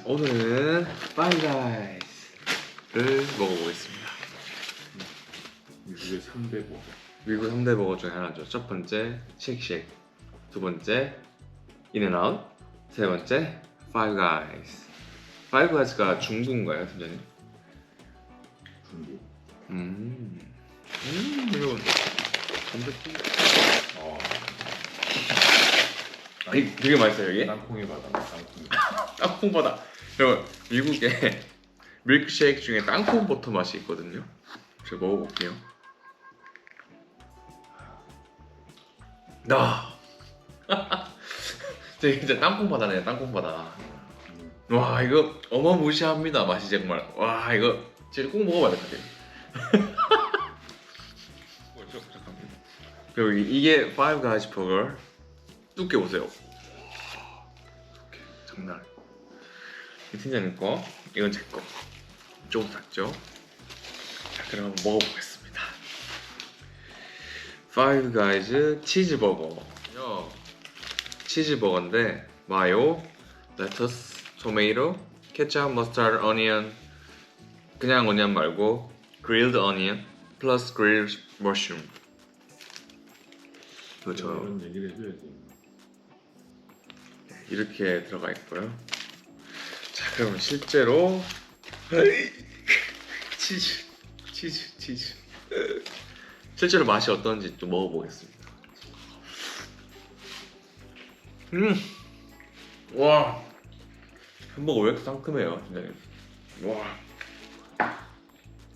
자, 오늘은 파이가이스를 먹어보겠습니다. 미국의 3대 버거. 미국 3대 버거 중에 하나죠. 첫 번째 쉑쉑, 두 번째 인앤아웃, 세 번째 파이가이스. 파이가이스가 중국인가요, 팀장님? 중국. 음, 음, 이거 감자튀김. 아, 되게, 되게 맛있어요 이게. 땅콩이 바다. 땅콩이. 땅콩바다. 여러분 미국에 밀크쉐이크 중에 땅콩 버터 맛이 있거든요. 제가 먹어볼게요. 나. 진짜 땅콩바다네요. 땅콩바다. 음, 와 이거 어마무시합니다 맛이 정말. 와 이거 진짜 꼭 먹어봐야 될 것 같아요. 어. 그리고 이- 이게 Five Guys 버거 두께 보세요. 두께 장난. 이 팀장님 거, 이건 제 거. 조금 작죠? 자, 그럼 한번 먹어보겠습니다. Five Guys 치즈버거. 치즈버거인데 마요, 레터스, 토마토, 케찹, 머스타드, 어니언 그냥 어니언 말고 grilled onion 플러스 grilled mushroom 그렇죠. 이런 얘기를 해줘야지. 이렇게 들어가 있고요. 자, 그럼 실제로 치즈, 치즈, 치즈. 실제로 맛이 어떤지 또 먹어보겠습니다. 음, 와, 햄버거 왜 이렇게 상큼해요, 진짜. 와,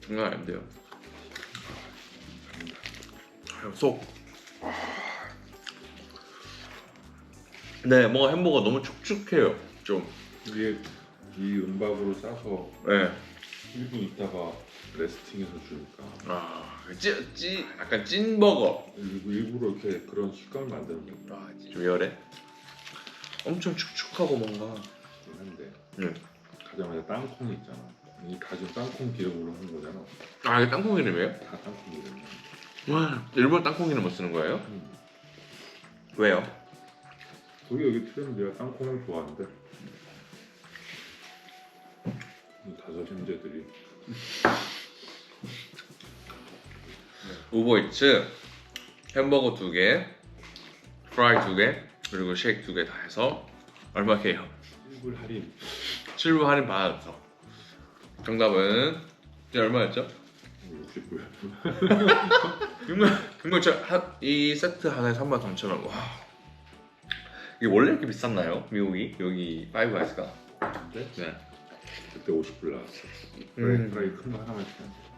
장난 아닌데요. 아유, 속. 네, 뭔가 햄버거 너무 축축해요. 좀. 이게 이 은박으로 싸서 네. 1분 있다가 레스팅해서 주니까 아, 찌, 찌, 약간 찐버거. 일부, 일부러 이렇게 그런 식감을 만드는 거긴 아, 좀 열해? 엄청 축축하고 뭔가. 한데 네. 가자마자 땅콩 있잖아. 이 가진 땅콩 기름으로 하는 거잖아. 아, 이게 땅콩 이름이에요? 다 땅콩 기름. 와, 일본 땅콩 이름을 쓰는 거예요? 음. 왜요? 거기 여기 트렌드야 땅콩을 좋아하는데 이 다섯 형제들이 우버이츠 햄버거 두 개, 프라이 두 개, 그리고 쉐이크 두 개 다 해서 얼마게요? 1불 할인 7부 할인 받아서. 정답은 이게 얼마였죠? 60불 6만 6만 저이 세트 하나에 3만 3천 원. 와. 이게 원래 이렇게 비쌌나요? 미국이 여기 파이브 아이스가? 네. 그때 50불 나왔어 음. 프라이 프라이 큰거 하나만 시켰는데